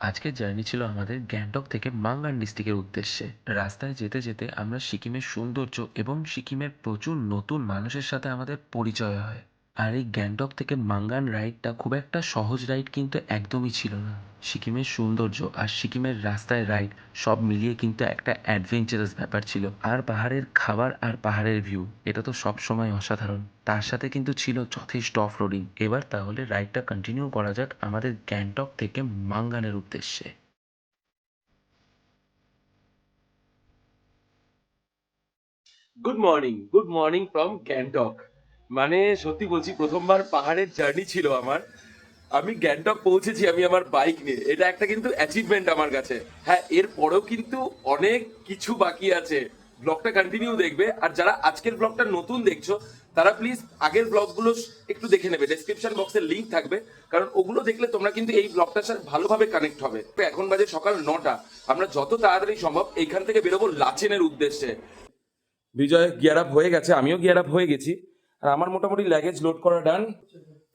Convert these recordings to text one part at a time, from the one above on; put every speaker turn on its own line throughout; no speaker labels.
আজকের জার্নি ছিল আমাদের গ্যাংটক থেকে মাঙ্গান ডিস্ট্রিক্টের উদ্দেশ্যে। রাস্তায় যেতে যেতে আমরা সিকিমের সৌন্দর্য এবং সিকিমের প্রচুর নতুন মানুষের সাথে আমাদের পরিচয় হয়। আর এই গ্যাংটক থেকে মাঙ্গান রাইডটা খুব একটা সহজ রাইড কিন্তু একদমই ছিল না। সিকিমের সৌন্দর্য আর সিকিমের রাস্তায় রাইড সব মিলিয়ে কিন্তু একটা অ্যাডভেঞ্চারাস ব্যাপার ছিল। আর পাহাড়ের খাবার আর পাহাড়ের ভিউ, এটা তো সব সময় অসাধারণ। তার সাথে কিন্তু ছিল যথেষ্ট অফ রোডিং এবার তাহলে রাইডটা কন্টিনিউ করা যাক আমাদের গ্যাংটক থেকে মাঙ্গানের উদ্দেশ্যে।
Good morning good morning from Gangtok. মানে সত্যি বলছি, প্রথমবার পাহাড়ের জার্নি ছিল আমার। আমি গ্যাংটক পৌঁছেছি আমি আমার বাইক নিয়ে। এটা একটা কিন্তু অ্যাচিভমেন্ট আমার কাছে। হ্যাঁ এর পরেও কিন্তু অনেক কিছু বাকি আছে। ব্লগটা কন্টিনিউ দেখবে। আর যারা আজকের ব্লগটা নতুন দেখছ, তারা প্লিজ আগের ব্লগগুলো একটু দেখে নেবে। ডেসক্রিপশন বক্সে লিঙ্ক থাকবে। কারণ ওগুলো দেখলে তোমরা কিন্তু এই ব্লগটার সাথে ভালোভাবে কানেক্ট হবে। তো এখন বাজে সকাল নটা। আমরা যত তাড়াতাড়ি সম্ভব এইখান থেকে বেরোবো লাচেনের উদ্দেশ্যে। বিজয় গিয়ার আপ হয়ে গেছে। আমিও গিয়ার আপ হয়ে গেছি। আর আমার মোটামুটি লাগেজ লোড করা ডান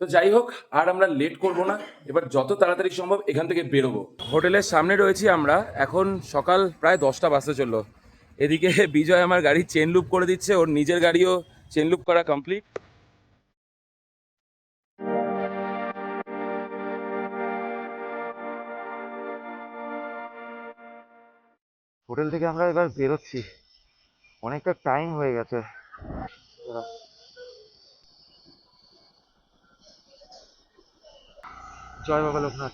তো যাই হোক, আর আমরা লেট করব না। এবার যত তাড়াতাড়ি সম্ভব এখান থেকে বেরোবো। হোটেলের সামনে রয়েছি আমরা। এখন সকাল প্রায় দশটা বাজতে চলল। এদিকে বিজয় আমার গাড়ি চেন লুপ করে দিচ্ছে। ওর নিজের গাড়িও চেন লুপ করা কমপ্লিট
হোটেল থেকে আমরা এবার বেরোচ্ছি। অনেকটা টাইম হয়ে গেছে। জয় বাবা লোকনাথ,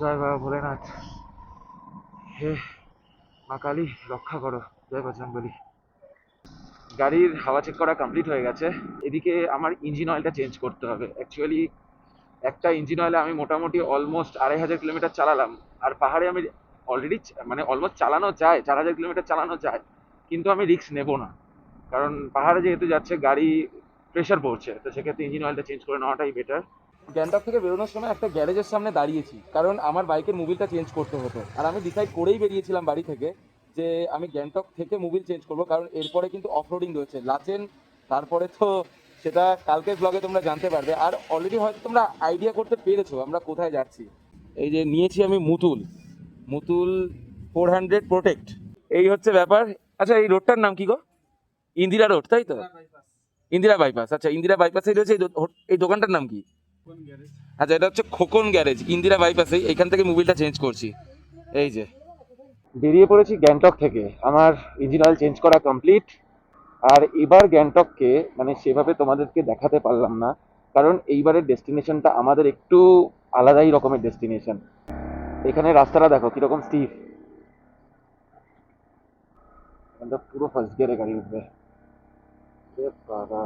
জয় বাবা ভোলেনাথ। হে মা কালী, রক্ষা করো, জয় বজরংবলী গাড়ির হাওয়া চেক করা কমপ্লিট হয়ে গেছে। এদিকে আমার ইঞ্জিন অয়েলটা চেঞ্জ করতে হবে। অ্যাকচুয়ালি একটা ইঞ্জিন অয়েলে আমি মোটামুটি অলমোস্ট আড়াই হাজার কিলোমিটার চালালাম। আর পাহাড়ে আমি অলরেডি মানে অলমোস্ট চালানো যায়, চার হাজার কিলোমিটার চালানো যায়, কিন্তু আমি রিস্ক নেব না। কারণ পাহাড়ে যেহেতু যাচ্ছে, গাড়ি প্রেশার পড়ছে। তো সেক্ষেত্রে ইঞ্জিন অয়েলটা চেঞ্জ করে নেওয়াটাই বেটার
গ্যাংটক থেকে বেরোনোর সময় একটা গ্যারেজের সামনে দাঁড়িয়েছি কারণ আমার বাইকের মোবিলটা চেঞ্জ করতে হতো। আর আমি ডিসাইড করেই বেরিয়েছিলাম বাড়ি থেকে যে আমি গ্যাংটক থেকে মোবিল চেঞ্জ করব কারণ এরপরে কিন্তু অফ রোডিং রয়েছে। লাচেন তারপরে তো সেটা কালকের ব্লগে তোমরা জানতে পারবে। আর অলরেডি হয়তো তোমরা আইডিয়া করতে পেরেছ আমরা কোথায় যাচ্ছি। এই যে নিয়েছি আমি Motul. Motul four hundred protect এই হচ্ছে ব্যাপার। আচ্ছা এই রোডটার নাম কি গো? ইন্দিরা রোড তাই তো? ইন্দিরা বাইপাস আচ্ছা ইন্দিরা বাইপাসে রয়েছে এই দোকানটার নাম কি? আচ্ছা এটা হচ্ছে খোকন গ্যারেজ ইন্দিরা বাইপাসে এখান থেকে মোবিলটা চেঞ্জ করছি। এই যে।
বেরিয়ে পড়েছি গ্যাংটক থেকে। আমার ইঞ্জিন অয়েল চেঞ্জ করা কমপ্লিট আর এবার গ্যাংটককে মানে সেভাবে তোমাদেরকে দেখাতে পারলাম না। কারণ এইবারের ডেস্টিনেশনটা আমাদের একটু আলাদাই রকমের ডেস্টিনেশন এখানে রাস্তাটা দেখো কীরকম স্টিফ পুরো ফার্স্ট গিয়ারে গাড়ি উঠবে। বাবা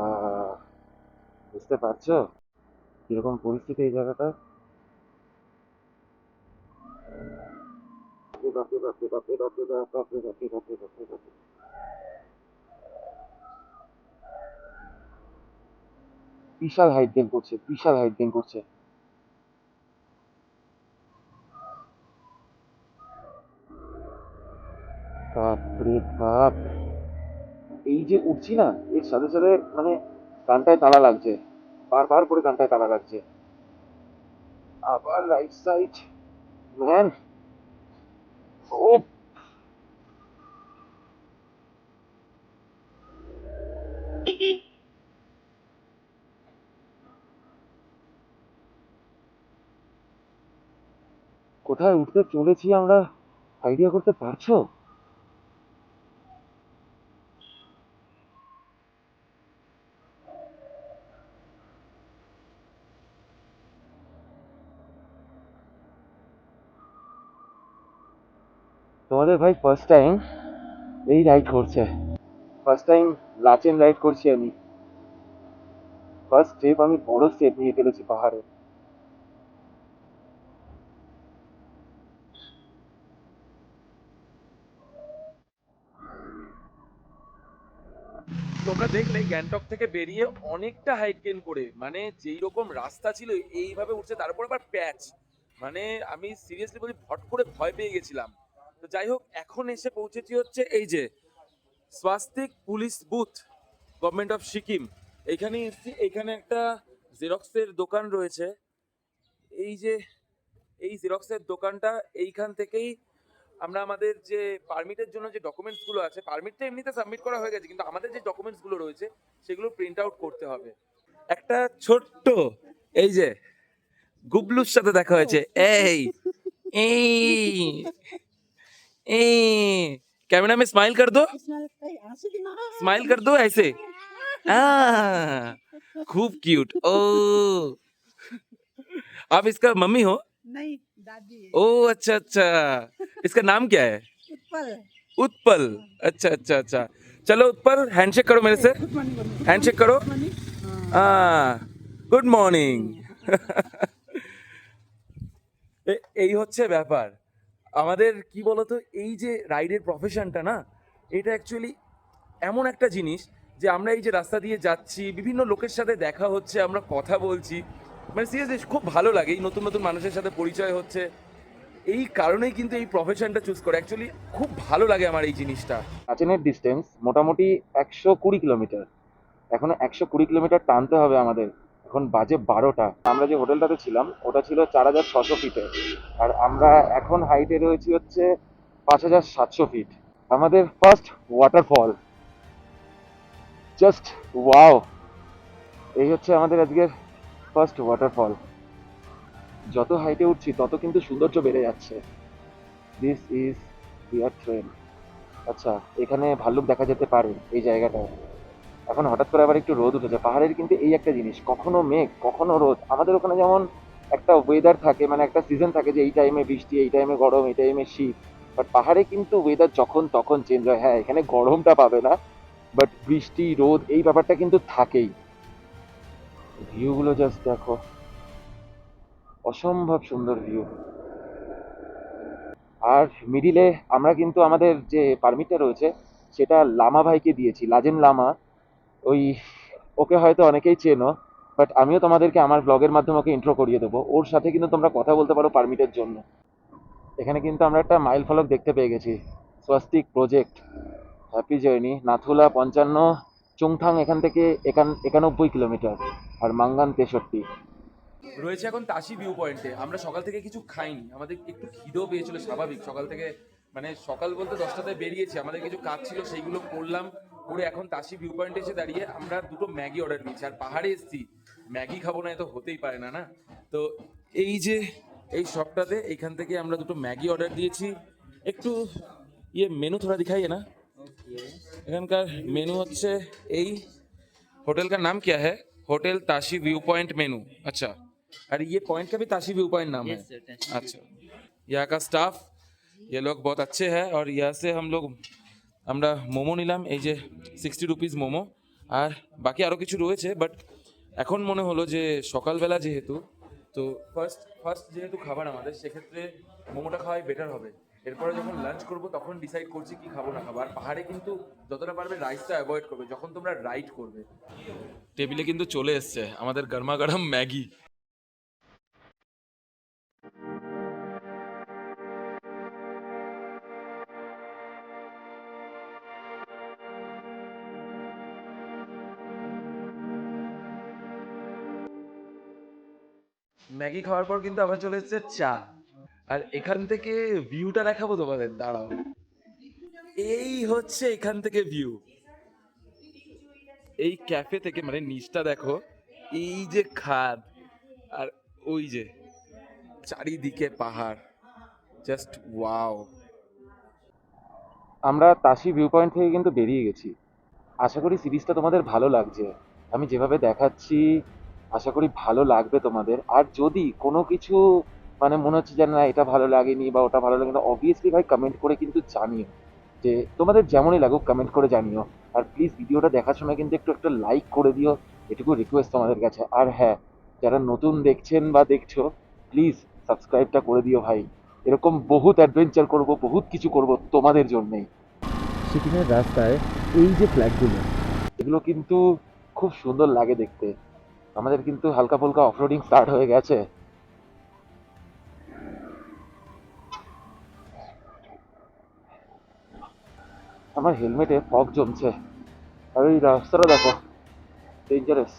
বুঝতে পারছ? কীরকম পরিস্থিতি এই জায়গাটার বিশাল হাইট গেন করছে, বিশাল হাইট গেন করছে। এই যে উঠছি না, এর সাথে সাথে মানে কানটায় তালা লাগছে। বারবার করে কানটায় তালা লাগছে। আবার রাইট সাইড ম্যান ও কোথায় উঠতে চলেছি আমরা? আইডিয়া করতে পারছ? তোমাদের ভাই ফার্স্ট টাইম এই রাইড করছে। ফার্স্ট টাইম লাচেন রাইড করছি আমি। ফার্স্ট স্টেপ আমি বড় স্টেপ নিয়ে ফেলেছি পাহাড়ে।
তোমরা দেখলে গ্যাংটক থেকে বেরিয়ে অনেকটা হাইট গেন করে। মানে যেই রকম রাস্তা ছিল এইভাবে উঠছে, তারপর আবার প্যাচ মানে আমি সিরিয়াসলি বলি ফট করে ভয় পেয়ে গেছিলাম। তো যাই হোক এখন এসে পৌঁছেছি হচ্ছে এই যে Swastik police booth government of Sikkim এইখানে এসেছি এখানে একটা জেরক্সের দোকান রয়েছে। এই যে এই জেরক্সের দোকানটা এইখান থেকেই আমরা আমাদের যে পারমিটের জন্য যে ডকুমেন্টসগুলো আছে পারমিটটা এমনিতে সাবমিট করা হয়ে গেছে কিন্তু আমাদের যে ডকুমেন্টসগুলো রয়েছে সেগুলো প্রিন্ট আউট করতে হবে। একটা ছোট্ট এই যে গুবলুর সাথে দেখা হয়েছে। এই এই এই कैमरा में स्माइल कर दो स्माइल कर दो ऐसे हाँ खूब क्यूट ओ आप इसका मम्मी हो
नहीं दादी है
ओ अच्छा अच्छा इसका नाम क्या है
उत्पल
उत्पल अच्छा अच्छा अच्छा चलो उत्पल हैंडशेक करो मेरे से
गुड मॉर्निंग गुड
हैंडशेक करो
मॉर्निंग
हाँ গুড মর্নিং এই হচ্ছে ব্যাপার আমাদের, কি বলতো, এই যে রাইডের প্রফেশনটা না, এটা অ্যাকচুয়ালি এমন একটা জিনিস যে আমরা এই যে রাস্তা দিয়ে যাচ্ছি, বিভিন্ন লোকের সাথে দেখা হচ্ছে, আমরা কথা বলছি মানে সিরিয়াসলি খুব ভালো লাগে, এই নতুন নতুন মানুষের সাথে পরিচয় হচ্ছে। এই কারণেই কিন্তু এই প্রফেশনটা চুজ করে। অ্যাকচুয়ালি খুব ভালো লাগে আমার এই জিনিসটা।
আচেনের ডিস্টেন্স মোটামুটি একশো কুড়ি কিলোমিটার এখনও একশো কুড়ি কিলোমিটার টানতে হবে আমাদের। এখন বাজে বারোটা। আমরা যে হোটেলটাতে ছিলাম, ওটা ছিল চার হাজার ছশো ফিটে। আর আমরা এখন হাইটে রয়েছি হচ্ছে পাঁচ হাজার সাতশো ফিট। আমাদের ফার্স্ট ওয়াটারফল জাস্ট ওয়াও এই হচ্ছে আমাদের আজকের ফার্স্ট ওয়াটারফল যত হাইটে উঠছি, তত কিন্তু সৌন্দর্য বেড়ে যাচ্ছে। দিস ইজ বিয়ার ট্রেন আচ্ছা এখানে ভাল্লুক দেখা যেতে পারে এই জায়গাটায়। এখন হঠাৎ করে আবার একটু রোদ উঠেছে। পাহাড়ের কিন্তু এই একটা জিনিস, কখনো মেঘ, কখনো রোদ। আমাদের ওখানে যেমন একটা ওয়েদার থাকে মানে একটা সিজন থাকে যে এই টাইমে বৃষ্টি, এই টাইমে গরম, এই টাইমে শীত। বাট পাহাড়ে কিন্তু ওয়েদার যখন তখন চেঞ্জ হয়। হ্যাঁ এখানে গরমটা পাবে না বাট বৃষ্টি, রোদ এই ব্যাপারটা কিন্তু থাকেই। ভিউগুলো জাস্ট দেখো। অসম্ভব সুন্দর ভিউ আর মিডিলে আমরা কিন্তু আমাদের যে পারমিটটা রয়েছে, সেটা লামা ভাইকে দিয়েছি, লাজেন লামা। ওই, ওকে হয়তো অনেকেই চেনো বাট আমিও তোমাদেরকে আমার ব্লগের মাধ্যমে ওকে ইন্ট্রো করিয়ে দেবো। ওর সাথে কিন্তু তোমরা কথা বলতে পারো পারমিটের জন্য। এখানে কিন্তু আমরা একটা মাইল ফলক দেখতে পেয়ে গেছি। Swastik project happy journey Nathula পঞ্চান্ন চুংথাং এখান থেকে একান, একানব্বই কিলোমিটার, আর মাঙ্গান তেষট্টি।
রয়েছে এখন তাসি ভিউ পয়েন্টে আমরা সকাল থেকে কিছু খাইনি। আমাদের একটু খিদেও পেয়েছিল, স্বাভাবিক। সকাল থেকে মানে সকাল বলতে দশটাতে বেরিয়েছি। আমাদের কিছু কাজ ছিল, সেইগুলো করলাম। করে এখন তাসি ভিউ পয়েন্টে এসে দাঁড়িয়ে আমরা দুটো ম্যাগি অর্ডার দিয়েছি আর পাহাড়ে এসেছি ম্যাগি খাবো না এ তো হতেই পারে না না তো এই যে এই শপটাতে এইখান থেকে আমরা দুটো ম্যাগি অর্ডার দিয়েছি একটু ইয়ে মেনু থোড়া দিখাইয়ে না এখানকার মেনু হচ্ছে এই होटल का नाम क्या है hotel Tashi view point menu अच्छा और ये पॉइंट का भी ताशी व्यू पॉइंट नाम है अच्छा यहाँ का स्टाफ ये लोग बहुत अच्छे हैं और यहाँ से हम लोग আমরা মোমো নিলাম, এই যে সিক্সটি রুপিস মোমো। আর বাকি আরও কিছু রয়েছে বাট এখন মনে হলো যে সকালবেলা যেহেতু, তো ফার্স্ট ফার্স্ট যেহেতু খাবার আমাদের, সেক্ষেত্রে মোমোটা খাওয়াই বেটার হবে। এরপরে যখন লাঞ্চ করব, তখন ডিসাইড করছি কি খাব না খাব। আর পাহাড়ে কিন্তু যতটা পারবে রাইসটা অ্যাভয়েড করবে, যখন তোমরা রাইড করবে। টেবিলে কিন্তু চলে এসছে, আমাদের গরমা গরম ম্যাগি। ম্যাগি খাওয়ার পর কিন্তু আবার চলে এসছে চা। আর এখান থেকে ভিউটা দেখাবো তোমাদের, দাঁড়াও। এই হচ্ছে এখান থেকে ভিউ। এই ক্যাফে থেকে মানে নিচটা দেখো, এই যে খাদ, আর ওই যে চারিদিকে পাহাড়। Just wow.
আমরা তাসি ভিউ পয়েন্ট থেকে কিন্তু বেরিয়ে গেছি। আশা করি সিরিজটা তোমাদের ভালো লাগছে। আমি যেভাবে দেখাচ্ছি আশা করি ভালো লাগবে তোমাদের। আর যদি কোনো কিছু মানে মনে হচ্ছে যে না এটা ভালো লাগেনি বা ওটা ভালো লাগেনি অবভিয়াসলি ভাই কমেন্ট করে কিন্তু জানিও। যে তোমাদের যেমনই লাগুক কমেন্ট করে জানিও। আর প্লিজ ভিডিওটা দেখার সময় কিন্তু একটু একটা লাইক করে দিও। এটুকু রিকোয়েস্ট তোমাদের কাছে। আর হ্যাঁ যারা নতুন দেখছেন বা দেখছ প্লিজ সাবস্ক্রাইবটা করে দিও ভাই। এরকম বহুত অ্যাডভেঞ্চার করব বহুত কিছু করব তোমাদের জন্যেই। সিকিমের রাস্তায় এই যে ফ্ল্যাগগুলো এগুলো কিন্তু খুব সুন্দর লাগে দেখতে। আমাদের কিন্তু হালকা ফুলকা অফরোডিং স্টার্ট হয়ে গেছে। আমার হেলমেটে ফগ জমছে। আর এই রাস্তাটা দেখো ডেঞ্জারাস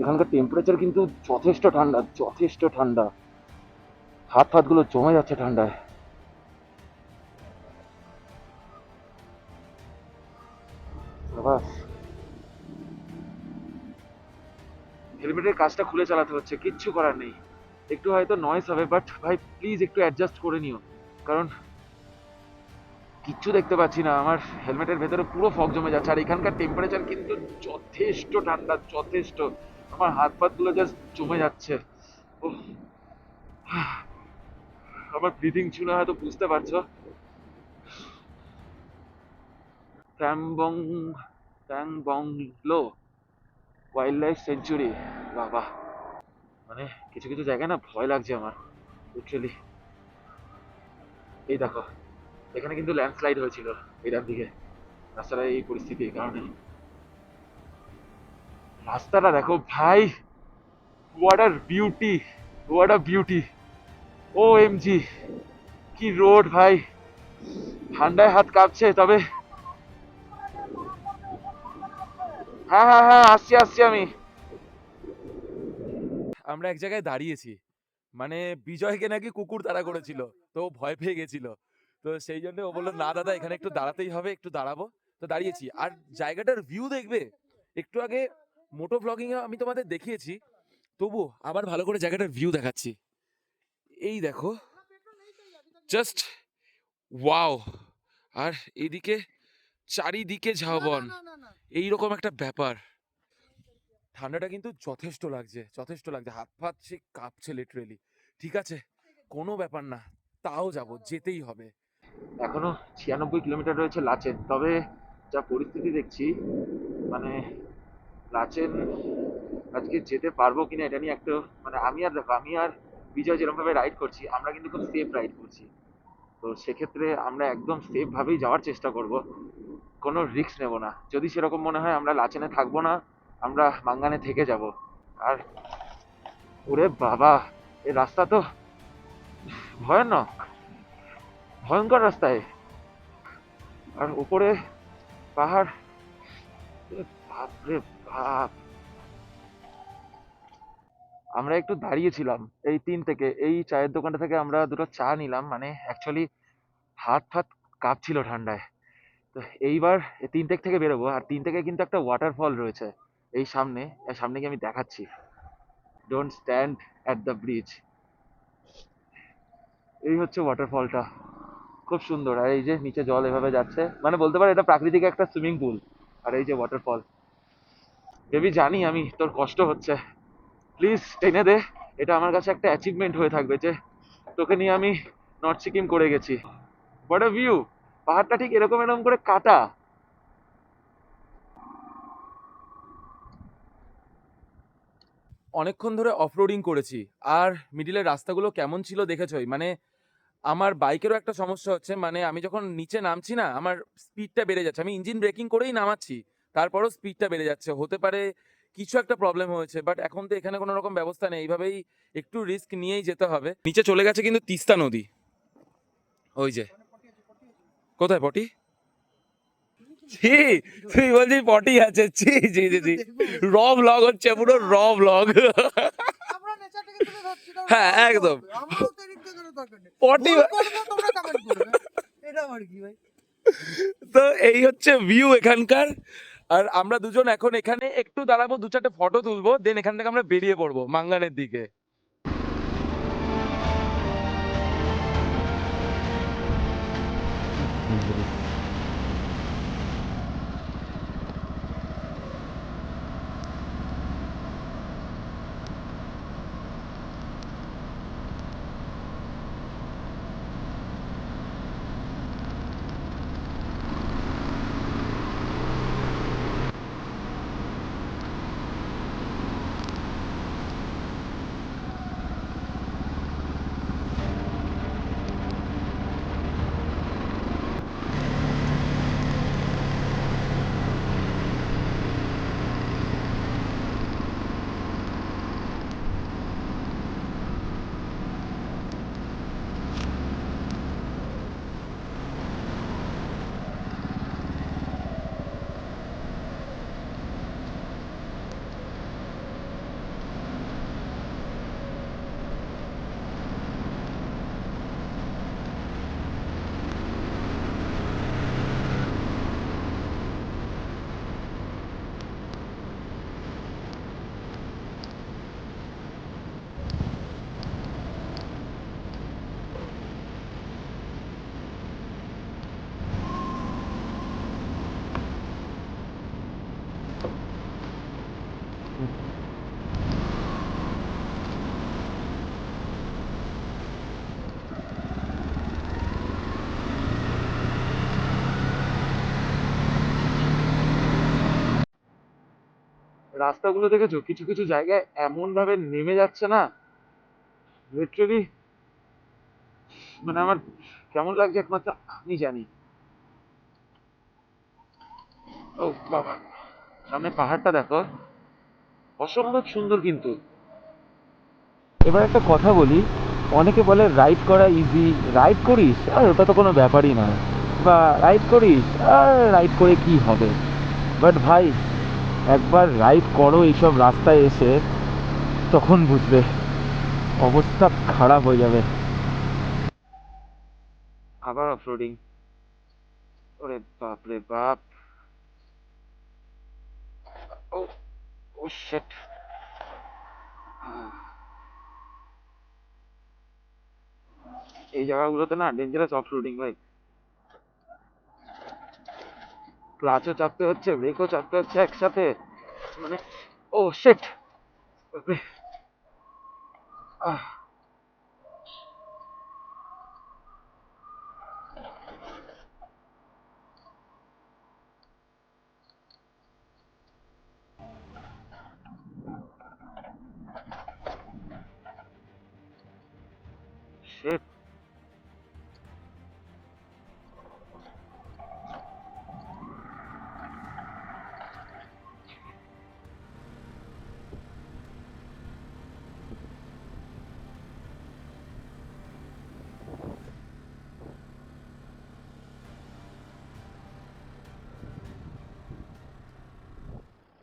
এখানকার টেম্পারেচার কিন্তু যথেষ্ট ঠান্ডা যথেষ্ট ঠান্ডা। হাত ফাতগুলো জমে যাচ্ছে ঠান্ডায়। কাজটা খুলে চালাতে হচ্ছে, কিচ্ছু করার নেই। একটু হয়তো নয়েস হবে বাট ভাই প্লিজ একটু অ্যাডজাস্ট করে নিও। কারণ কিচ্ছু দেখতে পাচ্ছি না, আমার হেলমেটের ভেতরে পুরো ফগ জমে যাচ্ছে, আর এখানকার টেম্পারেচার কিন্তু যথেষ্ট ঠান্ডা, যথেষ্ট। আমার হাত পাতগুলো জাস্ট জমে যাচ্ছে। উফ। আমার ব্রিথিং শুনে হয়তো বুঝতে পারছ। ট্যাম্বং ট্যাংবং লো। ওয়াইল্ড লাইফ সেঞ্চুরি বাবা। মানে কিছু কিছু জায়গায় না ভয় লাগছে আমার লিটারালি এই দেখো, এখানে কিন্তু ল্যান্ডস্লাইড হয়েছিল ডান দিকে। রাস্তাটা এই পরিস্থিতি, এই কারণে। রাস্তাটা দেখো ভাই what a beauty what a beauty O M G কি রোড ভাই। ঠান্ডায় হাত কাঁপছে, তবে হ্যাঁ হ্যাঁ হ্যাঁ আসছি আসছি আমি।
আমরা এক জায়গায় দাঁড়িয়েছি। মানে বিজয়কে নাকি কুকুর তাড়া করেছিল। তো ভয় পেয়ে গেছিল। তো সেই জন্য ও বলল, না, দাদা, এখানে একটু দাঁড়াতেই হবে, একটু দাঁড়াবো। তো দাঁড়িয়েছি। আর জায়গাটার ভিউ দেখবে, একটু আগে মোটো ব্লগিং আমি তোমাদের দেখিয়েছি। তবু আবার ভালো করে জায়গাটার ভিউ দেখাচ্ছি। এই দেখো। জাস্ট ওয়াও আর এদিকে চারিদিকে ঝাউবন। এইরকম একটা ব্যাপার। ঠান্ডাটা কিন্তু যথেষ্ট লাগছে যথেষ্ট লাগছে। হাত ফাত সে কাঁপছে লিটারেলি ঠিক আছে? কোনো ব্যাপার না, তাও যাব, যেতেই হবে।
এখনও ছিয়ানব্বই কিলোমিটার রয়েছে লাচেন। তবে যা পরিস্থিতি দেখছি মানে লাচেন আজকে যেতে পারব কিনা এটা নিয়ে একটা মানে আমি আর দেখো, আমি আর বিজয় যেরকমভাবে রাইড করছি, আমরা কিন্তু খুব সেফ রাইড করছি। তো সেক্ষেত্রে আমরা একদম সেফ ভাবেই যাওয়ার চেষ্টা করব। কোনো রিস্ক নেব না। যদি সেরকম মনে হয় আমরা লাচেনে থাকব না, আমরা মাঙ্গানে থেকে যাব। আর ওরে বাবা, এ রাস্তা তো ভয়ানক, ভয়ঙ্কর রাস্তায়। আর উপরে পাহাড় আমরা একটু দাঁড়িয়েছিলাম এই তিন থেকে, এই চায়ের দোকানটা থেকে আমরা দুটো চা নিলাম মানে অ্যাকচুয়ালি হাত ফাত কাঁপছিল ঠান্ডায়। তো এইবার এই তিন থেকে থেকে বেরোবো, আর তিন কিন্তু একটা ওয়াটারফল রয়েছে এই সামনে সামনে গিয়ে আমি দেখাচ্ছি। Don't stand at the bridge এই হচ্ছে ওয়াটারফলটা খুব সুন্দর। আর এই যে নিচে জল এভাবে যাচ্ছে মানে বলতে পারো এটা প্রাকৃতিক একটা সুইমিং পুল আর এই যে ওয়াটারফল বেবি জানি আমি তোর কষ্ট হচ্ছে। প্লিজ টেনে দে। এটা আমার কাছে একটা অ্যাচিভমেন্ট হয়ে থাকবে যে তোকে নিয়ে আমি নর্থ সিকিম করে গেছি। হোয়াট আ ভিউ পাহাড়টা ঠিক এরকম এরকম করে কাটা।
অনেকক্ষণ ধরে অফরোডিং করেছি। আর মিডিলের রাস্তাগুলো কেমন ছিল দেখেছই মানে আমার বাইকেরও একটা সমস্যা হচ্ছে মানে আমি যখন নিচে নামছি না, আমার স্পিডটা বেড়ে যাচ্ছে। আমি ইঞ্জিন ব্রেকিং করেই নামাচ্ছি, তারপরও স্পিডটা বেড়ে যাচ্ছে। হতে পারে কিছু একটা প্রবলেম হয়েছে বাট এখন তো এখানে কোনো রকম ব্যবস্থা নেই। এইভাবেই একটু রিস্ক নিয়েই যেতে হবে। নিচে চলে গেছে কিন্তু তিস্তা নদী। ওই যে। কোথায় পটি? ছি তুই বলছিস পটি আছে ছি জি জি জি র ব্লগ হচ্ছে পুরো র ব্লগ হ্যাঁ, একদম। পটি তো এই হচ্ছে ভিউ এখানকার। আর আমরা দুজন এখন এখানে একটু দাঁড়াবো দু চারটে ফটো তুলবো দেন এখান থেকে আমরা বেরিয়ে পড়ব মাঙ্গানের দিকে।
রাস্তাগুলো দেখেছ? কিছু কিছু জায়গায় এমন ভাবে নেমে যাচ্ছে না? লিটারালি মানে আমার কেমন লাগছে একমাত্র আমি জানি। ও বাবা, সামনে পাহাড়টা দেখো। অসম্ভব সুন্দর কিন্তু। এবার একটা কথা বলি, অনেকে বলে রাইড করা ইজি রাইড করিস? আর ওটা তো কোনো ব্যাপারই নয়। বা রাইড করিস? আর রাইড করে কি হবে? বাট ভাই একবার রাইড করো এইসব রাস্তায় এসে, তখন বুঝবে অবস্থা খারাপ হয়ে যাবে। আবার অফরোডিং ওরে বাপ রে বাপ। ও ও শিট এই জায়গাগুলোতে না ডেঞ্জারাস অফরোডিং ভাই ক্লাচও চাপতে হচ্ছে ব্রেকও চাপতে হচ্ছে একসাথে। মানে ও শিট আহ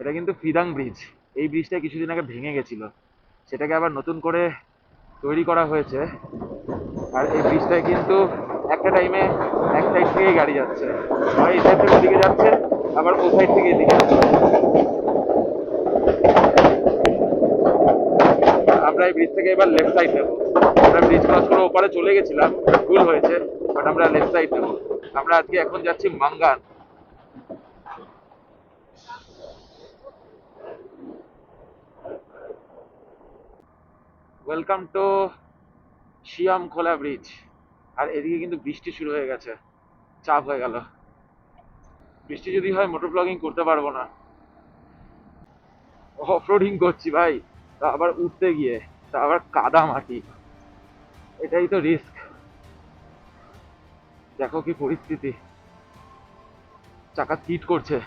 এটা কিন্তু ফিদাং ব্রিজ। এই ব্রিজটা কিছুদিন আগে ভেঙে গেছিল। সেটাকে আবার নতুন করে তৈরি করা হয়েছে। আর এই ব্রিজটায় কিন্তু একটা টাইমে এক সাইড থেকেই গাড়ি যাচ্ছে। হয় এই সাইড থেকে ওদিকে যাচ্ছে, আবার ও সাইড থেকে এদিকে যাচ্ছে। আমরা এই ব্রিজ থেকে এবার লেফট সাইড নেব। আমরা ব্রিজ ক্রস করে ওপারে চলে গেছিলাম, ভুল হয়েছে বাট আমরা লেফট সাইড নেব। আমরা আজকে এখন যাচ্ছি Mangan. Welcome to Shiyam Khola bridge আর এদিকে কিন্তু বৃষ্টি শুরু হয়ে গেছে। চাপ হয়ে গেল। বৃষ্টি যদি হয় মোটর ব্লগিং করতে পারব না। অফরোডিং করছি ভাই। তা আবার উঠতে গিয়ে, তা আবার কাদা মাটি। এটাই তো রিস্ক দেখো কি পরিস্থিতি। চাকা কিট করছে।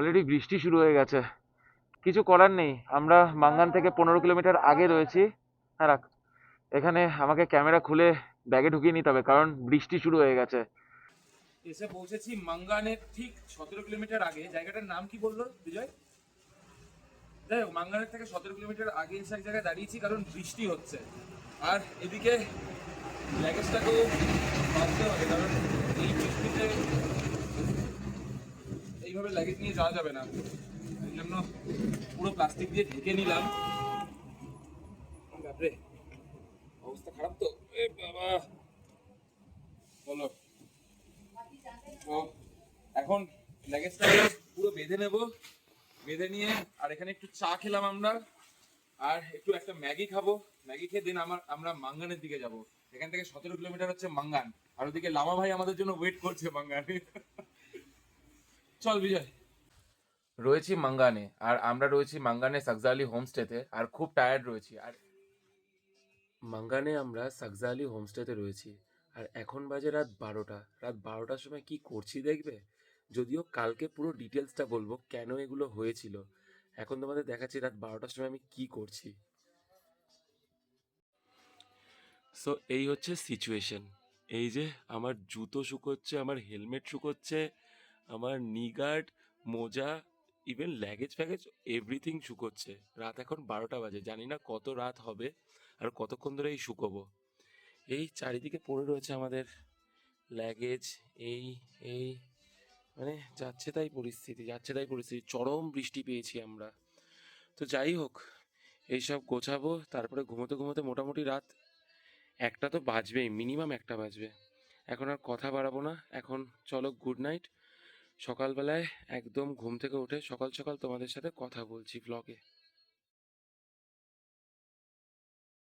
অলরেডি বৃষ্টি শুরু হয়ে গেছে। কিছু করার নেই। আমরা মাঙ্গান থেকে পনেরো কিলোমিটার আগে রয়েছি। হ্যাঁ রাখ। এখানে আমাকে ক্যামেরা খুলে ব্যাগে ঢুকিয়ে নিতে হবে, কারণ বৃষ্টি শুরু হয়ে গেছে।
এসে পৌঁছেছি মাঙ্গানের ঠিক সতেরো কিলোমিটার আগে। জায়গাটার নাম কি বলল, বিজয়? যাই হোক মাঙ্গানের থেকে সতেরো কিলোমিটার আগে এসে এক জায়গায় দাঁড়িয়েছি, কারণ বৃষ্টি হচ্ছে। আর এদিকে ল্যাগেজটাকেও বাঁধতে হবে, কারণ এই বৃষ্টিতে এইভাবে ল্যাগেজ নিয়ে যাওয়া যাবে না। এই জন্য পুরো প্লাস্টিক দিয়ে ঢেকে নিলাম। বাপরে, অবস্থা খারাপ তো? এ বাবা, বলো। এখন ল্যাগেজটাকে পুরো বেঁধে নেব। বেঁধে নিয়ে আর এখানে একটু চা খেলাম আমরা। আর একটু একটা ম্যাগি খাব। ম্যাগি খেয়ে দিন আমার, আমরা মাঙ্গানের দিকে যাব। এখান থেকে সতেরো কিলোমিটার হচ্ছে মাঙ্গান। আর ওদিকে লামা ভাই আমাদের জন্য ওয়েট করছে মাঙ্গানে। চল বিজয়। রয়েছি মাঙ্গানে আর আমরা রয়েছি মাঙ্গানে সাকজালি হোমস্টেতে আর খুব টায়ার্ড রয়েছি আর
মাঙ্গানে আমরা সাকজালি হোমস্টেতে রয়েছি আর এখন বাজে রাত বারোটা। রাত বারোটার সময় কি করছি দেখবে? যদিও কালকে পুরো ডিটেলসটা বলব কেন এগুলো হয়েছিল। এখন তোমাদের দেখাচ্ছি রাত বারোটার সময় আমি কি করছি। সো এই হচ্ছে সিচুয়েশন এই যে আমার জুতো শুকোচ্ছে আমার হেলমেট শুকোচ্ছে আমার নিগার্ড মোজা ইভেন ল্যাগেজ ফ্যাগেজ এভরিথিং শুকোচ্ছে। রাত এখন বারোটা বাজে, জানি না কত রাত হবে আর কতক্ষণ ধরে এই শুকোবো। এই চারিদিকে পড়ে রয়েছে আমাদের ল্যাগেজ এই এই মানে যাচ্ছে তাই পরিস্থিতি, যাচ্ছে তাই পরিস্থিতি, চরম বৃষ্টি পেয়েছি আমরা। তো যাই হোক, এইসব গোছাবো, তারপরে ঘুমোতে ঘুমোতে মোটামুটি রাত একটা তো বাজবেই মিনিমাম একটা বাজবে। এখন আর কথা বাড়াবো না, এখন চলো গুড নাইট সকালবেলায় একদম ঘুম থেকে উঠে সকাল সকাল তোমাদের সাথে কথা বলছি ব্লগে